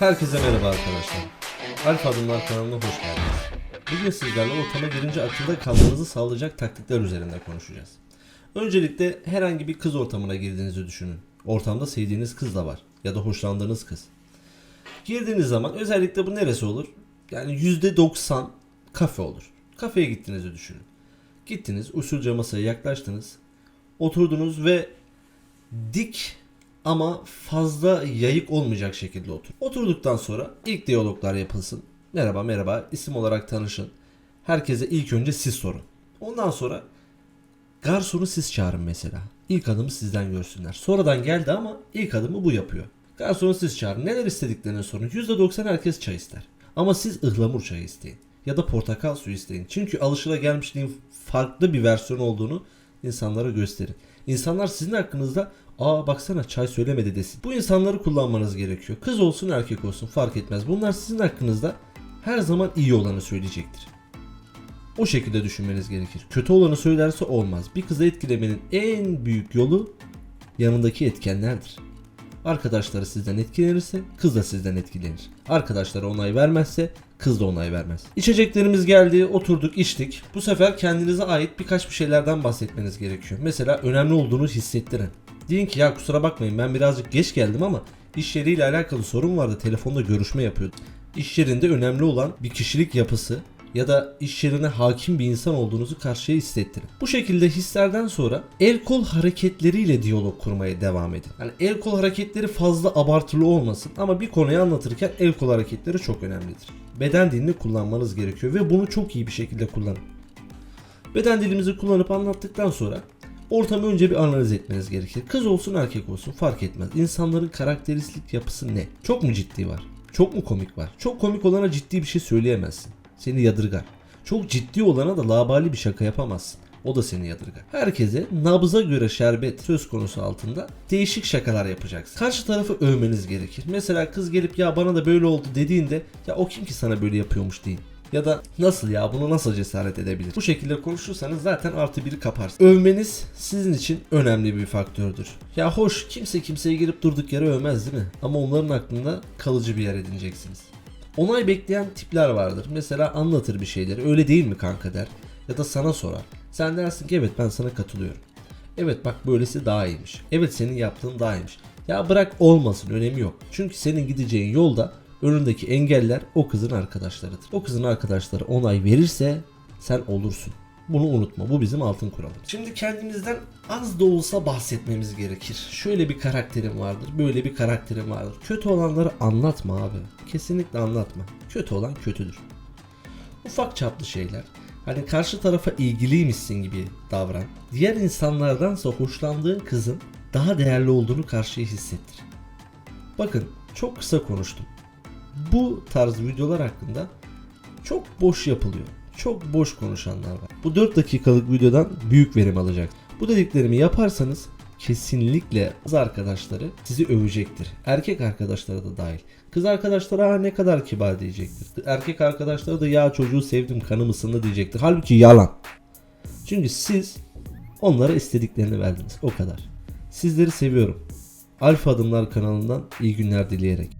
Herkese merhaba arkadaşlar. Alfa Adımlar kanalına hoş geldiniz. Bugün sizlerle ortama girince akılda kalmanızı sağlayacak taktikler üzerinde konuşacağız. Öncelikle herhangi bir kız ortamına girdiğinizi düşünün. Ortamda sevdiğiniz kız da var ya da hoşlandığınız kız. Girdiğiniz zaman özellikle bu neresi olur? Yani %90 kafe olur. Kafeye gittiğinizi düşünün. Gittiniz usulca masaya yaklaştınız. Oturdunuz ve dik ama fazla yayık olmayacak şekilde otur. Oturduktan sonra ilk diyaloglar yapılsın. Merhaba merhaba isim olarak tanışın. Herkese ilk önce siz sorun. Ondan sonra garsonu siz çağırın mesela. İlk adımı sizden görsünler. Sonradan geldi ama ilk adımı bu yapıyor. Garsonu siz çağırın. Neler istediklerini sorun. %90 herkes çay ister. Ama siz ıhlamur çayı isteyin. Ya da portakal suyu isteyin. Çünkü alışılagelmişliğin farklı bir versiyon olduğunu insanlara gösterin. İnsanlar sizin hakkınızda aa baksana çay söylemedi desin. Bu insanları kullanmanız gerekiyor. Kız olsun erkek olsun fark etmez. Bunlar sizin hakkınızda her zaman iyi olanı söyleyecektir. O şekilde düşünmeniz gerekir. Kötü olanı söylerse olmaz. Bir kızı etkilemenin en büyük yolu yanındaki etkenlerdir. Arkadaşları sizden etkilenirse kız da sizden etkilenir. Arkadaşları onay vermezse kız da onay vermez. İçeceklerimiz geldi, oturduk, içtik. Bu sefer kendinize ait birkaç bir şeylerden bahsetmeniz gerekiyor. Mesela önemli olduğunu hissettirin. Deyin ki ya kusura bakmayın ben birazcık geç geldim ama iş yeriyle alakalı sorun vardı. Telefonda görüşme yapıyordum. İş yerinde önemli olan bir kişilik yapısı ya da iş yerine hakim bir insan olduğunuzu karşıya hissettirin. Bu şekilde hislerden sonra el kol hareketleriyle diyalog kurmaya devam edin. Yani el kol hareketleri fazla abartılı olmasın ama bir konuyu anlatırken el kol hareketleri çok önemlidir. Beden dilini kullanmanız gerekiyor ve bunu çok iyi bir şekilde kullanın. Beden dilimizi kullanıp anlattıktan sonra ortamı önce bir analiz etmeniz gerekir. Kız olsun erkek olsun fark etmez. İnsanların karakteristik yapısı ne? Çok mu ciddi var? Çok mu komik var? Çok komik olana ciddi bir şey söyleyemezsin. Seni yadırgar. Çok ciddi olana da labali bir şaka yapamazsın. O da seni yadırgar. Herkese nabza göre şerbet söz konusu altında değişik şakalar yapacaksın. Karşı tarafı övmeniz gerekir. Mesela kız gelip ya bana da böyle oldu dediğinde ya o kim ki sana böyle yapıyormuş deyin. Ya da nasıl ya bunu nasıl cesaret edebilir? Bu şekilde konuşursanız zaten artı biri kaparsın. Övmeniz sizin için önemli bir faktördür. Ya hoş kimse kimseye girip durduk yere övmez değil mi? Ama onların aklında kalıcı bir yer edineceksiniz. Onay bekleyen tipler vardır. Mesela anlatır bir şeyleri. Öyle değil mi kanka der. Ya da sana sorar. Sen dersin ki evet ben sana katılıyorum. Evet bak böylesi daha iyiymiş. Evet senin yaptığın daha iyiymiş. Ya bırak olmasın önemi yok. Çünkü senin gideceğin yolda önündeki engeller o kızın arkadaşlarıdır. O kızın arkadaşları onay verirse sen olursun. Bunu unutma. Bu bizim altın kuralımız. Şimdi kendimizden az da olsa bahsetmemiz gerekir. Şöyle bir karakterim vardır, böyle bir karakterim vardır. Kötü olanları anlatma abi. Kesinlikle anlatma. Kötü olan kötüdür. Ufak çaplı şeyler. Hani karşı tarafa ilgiliymişsin gibi davran. Diğer insanlardansa hoşlandığın kızın daha değerli olduğunu karşıya hissettir. Bakın çok kısa konuştum. Bu tarz videolar hakkında çok boş yapılıyor. Çok boş konuşanlar var. Bu 4 dakikalık videodan büyük verim alacak. Bu dediklerimi yaparsanız kesinlikle kız arkadaşları sizi övecektir. Erkek arkadaşları da dahil. Kız arkadaşları ha ne kadar kibar diyecektir. Erkek arkadaşları da ya çocuğu sevdim kanım ısındı diyecektir. Halbuki yalan. Çünkü siz onlara istediklerini verdiniz. O kadar. Sizleri seviyorum. Alfa Adımlar kanalından iyi günler dileyerek.